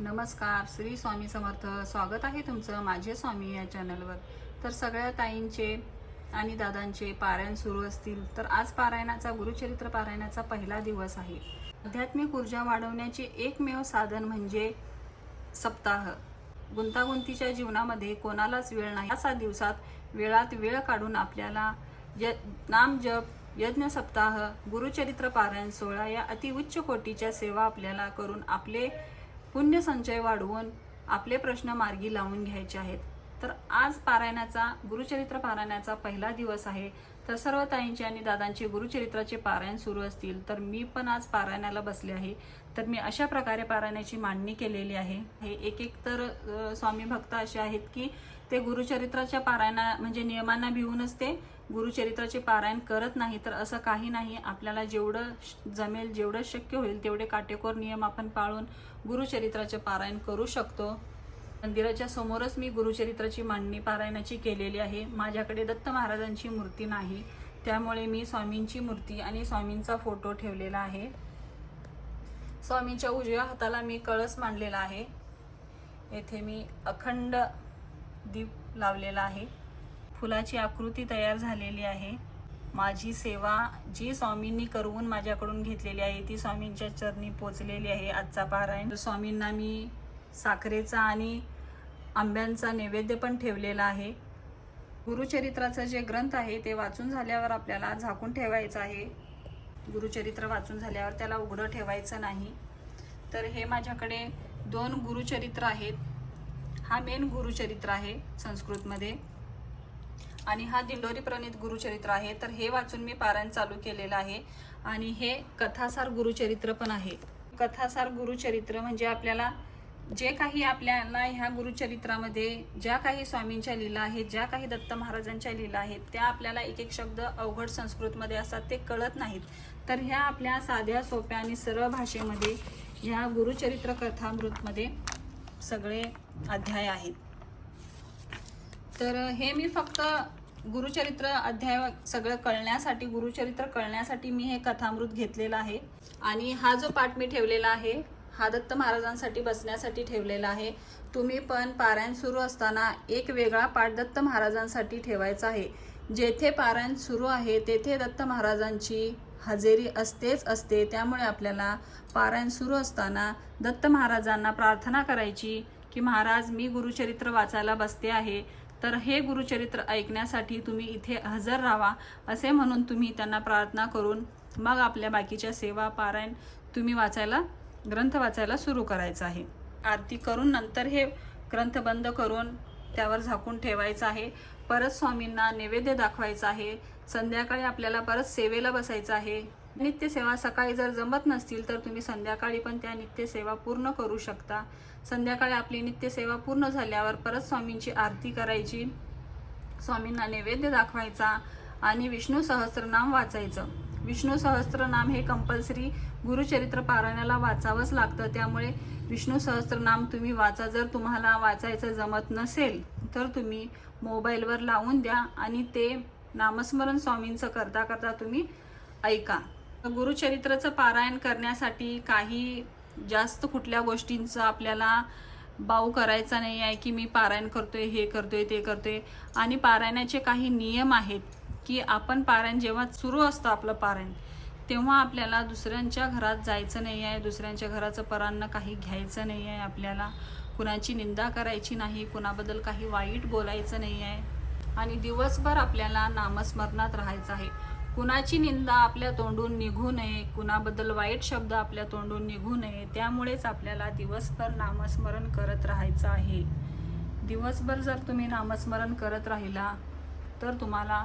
नमस्कार श्री स्वामी समर्थ. स्वागत आहे तुमचं माझे स्वामी या चॅनलवर. तर सगळ्या ताईंचे आणि दादांचे पारायण सुरू असतील तर आज पारायणाचा गुरुचरित्र पारायणाचा पहिला दिवस आहे. आध्यात्मिक ऊर्जा वाढवण्याचे एकमेव साधन म्हणजे सप्ताह. गुंतागुंतीच्या जीवनामध्ये कोणालाच वेळ नाही. असा दिवसात वेळात वेळ काढून आपल्याला य नाम जप यज्ञ सप्ताह गुरुचरित्र पारायण सोहळा या अतिउच्च कोटीच्या सेवा आपल्याला करून आपले पुण्यसंचय वाढवून आपले प्रश्न मार्गी लावून घ्यायचे आहेत. तर आज पारायणाचा गुरुचरित्र पारायणाचा पहिला दिवस आहे. तर सर्व ताईंचे आणि दादांचे गुरुचरित्राचे पारायण सुरू असतील तर मी पण आज पारायणाला बसले आहे. तर मी अशा प्रकारे पारायणाची मांडणी केलेली आहे. हे एक एक तर स्वामी भक्त असे आहेत की ते गुरुचरित्राच्या पारायणा म्हणजे नियमांना भिवूनच ते गुरुचरित्राचे पारायण करत नाही तर असं काही नाही. आपल्याला जेवढं श- जमेल जेवढं शक्य होईल तेवढे काटेकोर नियम आपण पाळून गुरुचरित्राचे पारायण करू शकतो. मंदिराच्या समोरच मी गुरुचरित्राची मांडणी पारायणाची केलेली आहे. माझ्याकडे दत्त महाराजांची मूर्ती नाही. त्यामुळे मी स्वामींची मूर्ती आणि स्वामींचा फोटो ठेवलेला आहे. स्वामींच्या उजव्या हाताला मी कळस मांडलेला आहे. येथे मी अखंड दीप लावलेला आहे. फुलाची आकृती तयार झालेली आहे. माझी सेवा जी स्वामींनी करवून माझ्याकडून घेतलेली आहे ती स्वामींच्या चरणी पोचलेली आहे आजचा पारायण. स्वामींना मी साखरेचा आणि आंब्यांचा नैवेद्य पण ठेवलेला आहे. गुरुचरित्राचं जे ग्रंथ आहे ते वाचून झाल्यावर आपल्याला झाकून ठेवायचं आहे. गुरुचरित्र वाचून झाल्यावर त्याला उघडं ठेवायचं नाही. तर हे माझ्याकडे दोन गुरुचरित्र आहेत. हा मेन गुरुचरित्र आहे संस्कृतमध्ये. आणि हा दिंडोरी प्रणित गुरुचरित्र आहे. तर हे वाचून मी पारायण चालू केलेलं आहे. आणि हे कथासार गुरुचरित्र पण आहे. कथासार गुरुचरित्र म्हणजे आपल्याला जे काही आपल्याला ह्या गुरुचरित्रामध्ये ज्या काही स्वामींच्या लीला आहेत ज्या काही दत्त महाराजांच्या लीला आहेत त्या आपल्याला एक एक शब्द अवघड संस्कृतमध्ये असतात ते कळत नाहीत. तर ह्या आपल्या साध्या सोप्या आणि सरळ भाषेमध्ये ह्या गुरुचरित्र कथामृतमध्ये सगळे अध्याय आहेत. तर हे मी फक्त गुरुचरित्र अध्याय सगळं कळण्यासाठी गुरुचरित्र कळण्यासाठी मी हे कथामृत घेतलेलं आहे. आणि हा जो पाठ मी ठेवलेला आहे हा दत्त महाराजांसाठी बसण्यासाठी ठेवलेला आहे. तुम्ही पण पारायण सुरू असताना एक वेगळा पाठ दत्त महाराजांसाठी ठेवायचा आहे. जेथे पारायण सुरू आहे तेथे दत्त महाराजांची हजेरी असतेच असते. त्यामुळे आपल्याला पारायण सुरू असताना दत्त महाराजांना प्रार्थना करायची की महाराज मी गुरुचरित्र वाचायला बसते आहे. तर हे गुरुचरित्र ऐकण्यासाठी तुम्ही इथे हजर राहा असे म्हणून तुम्ही त्यांना प्रार्थना करून मग आपल्या बाकीच्या सेवा पारायण तुम्ही वाचायला ग्रंथ वाचायला सुरू करायचं आहे. आरती करून नंतर हे ग्रंथ बंद करून त्यावर झाकून ठेवायचं आहे. परत स्वामींना नैवेद्य दाखवायचा आहे. संध्याकाळी आपल्याला परत सेवेला बसायचं आहे. नित्यसेवा सकाळी जर जमत नसतील तर तुम्ही संध्याकाळी पण त्या नित्यसेवा पूर्ण करू शकता. संध्याकाळी आपली नित्यसेवा पूर्ण झाल्यावर परत स्वामींची आरती करायची. स्वामींना नैवेद्य दाखवायचा आणि विष्णू सहस्रनाम वाचायचं. विष्णू सहस्त्रनाम हे कंपल्सरी गुरुचरित्र पारायणाला वाचावंच लागतं. त्यामुळे विष्णू सहस्त्रनाम तुम्ही वाचा. जर तुम्हाला वाचायचं जमत नसेल तर तुम्ही मोबाईलवर लावून द्या आणि ते नामस्मरण स्वामींचं करता करता तुम्ही ऐका. गुरुचरित्राचं पारायण करण्यासाठी काही जास्त कुठल्या गोष्टींचं आपल्याला बाऊ करायचा नाही आहे की मी पारायण करतोय हे करतोय ते करतोय. आणि पारायणाचे काही नियम आहेत. की आपण पारायण जेव्हा सुरू असतं आपलं पारायण तेव्हा आपल्याला दुसऱ्यांच्या घरात जायचं नाही आहे दुसऱ्यांच्या घराचं परांना काही घ्यायचं नाही आहे आपल्याला कुणाची निंदा करायची नाही कुणाबद्दल काही वाईट बोलायचं नाही आहे. आणि दिवसभर आपल्याला नामस्मरणात राहायचं आहे. कुणाची निंदा आपल्या तोंडून निघू नये कुणाबद्दल वाईट शब्द आपल्या तोंडून निघू नये त्यामुळेच आपल्याला दिवसभर नामस्मरण करत राहायचं आहे. दिवसभर जर तुम्ही नामस्मरण करत राहिला तर तुम्हाला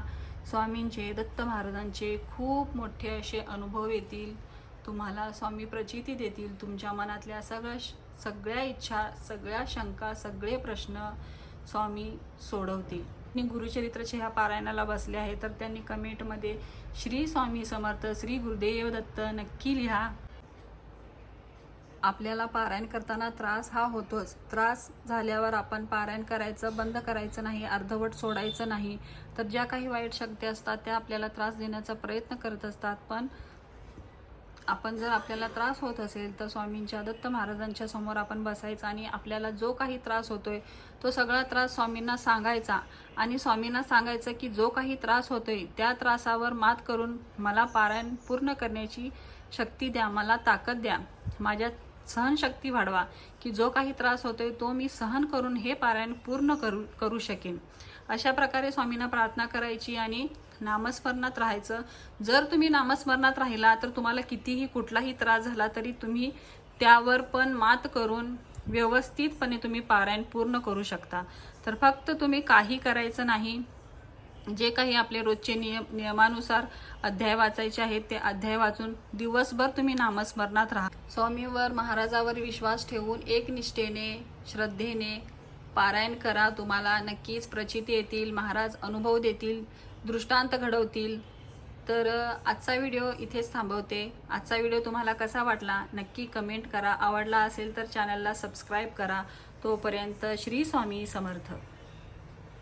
स्वामींचे दत्त महाराजांचे खूप मोठे असे अनुभव येतील. तुम्हाला स्वामी प्रचिती देतील. तुमच्या मनातल्या सगळ्या सगळ्या इच्छा सगळ्या शंका सगळे प्रश्न स्वामी सोडवतील. मी गुरुचरित्राचे ह्या पारायणाला बसले आहे तर त्यांनी कमेंटमध्ये श्री स्वामी समर्थ श्री गुरुदेव दत्त नक्की लिहा. आपल्याला पारायण करताना त्रास हा होतोच. त्रास झाल्यावर आपण पारायण करायचं बंद करायचं नाही अर्धवट सोडायचं नाही. तर ज्या काही वाईट शक्ती असतात त्या आपल्याला त्रास देण्याचा प्रयत्न करत असतात. पण आपण जर आपल्याला त्रास होत असेल तर स्वामींच्या दत्त महाराजांच्या समोर आपण बसायचं आणि आपल्याला जो काही त्रास होतोय तो सगळा त्रास स्वामींना सांगायचा. आणि स्वामींना सांगायचं की जो काही त्रास होतोय त्या त्रासावर मात करून मला पारायण पूर्ण करण्याची शक्ती द्या मला ताकद द्या. माझ्या सहनशक्ती वाढवा की जो काही त्रास होतोय तो मी सहन करून हे पारायण पूर्ण करू करू शकेन. अशा प्रकारे स्वामींना प्रार्थना करायची आणि नामस्मरणात राहायचं. जर तुम्ही नामस्मरणात राहिला तर तुम्हाला कितीही कुठलाही त्रास झाला तरी तुम्ही त्यावर पण मात करून व्यवस्थितपणे तुम्ही पारायण पूर्ण करू शकता. तर फक्त तुम्ही काही करायचं नाही जे काही आपले रोजचे नियम नियमानुसार अध्याय वाचायचे आहेत ते अध्याय वाचून दिवसभर तुम्ही नामस्मरणात राहा. स्वामीवर महाराजावर विश्वास ठेवून एक निष्ठेने श्रद्धेने पारायण करा. तुम्हाला नक्कीच प्रचिती येतील महाराज अनुभव देतील दृष्टांत घडवतील. तर आजचा व्हिडिओ इथेच थांबवते. आजचा व्हिडिओ तुम्हाला कसा वाटला नक्की कमेंट करा. आवडला असेल तर चॅनलला सबस्क्राईब करा. तोपर्यंत श्री स्वामी समर्थ.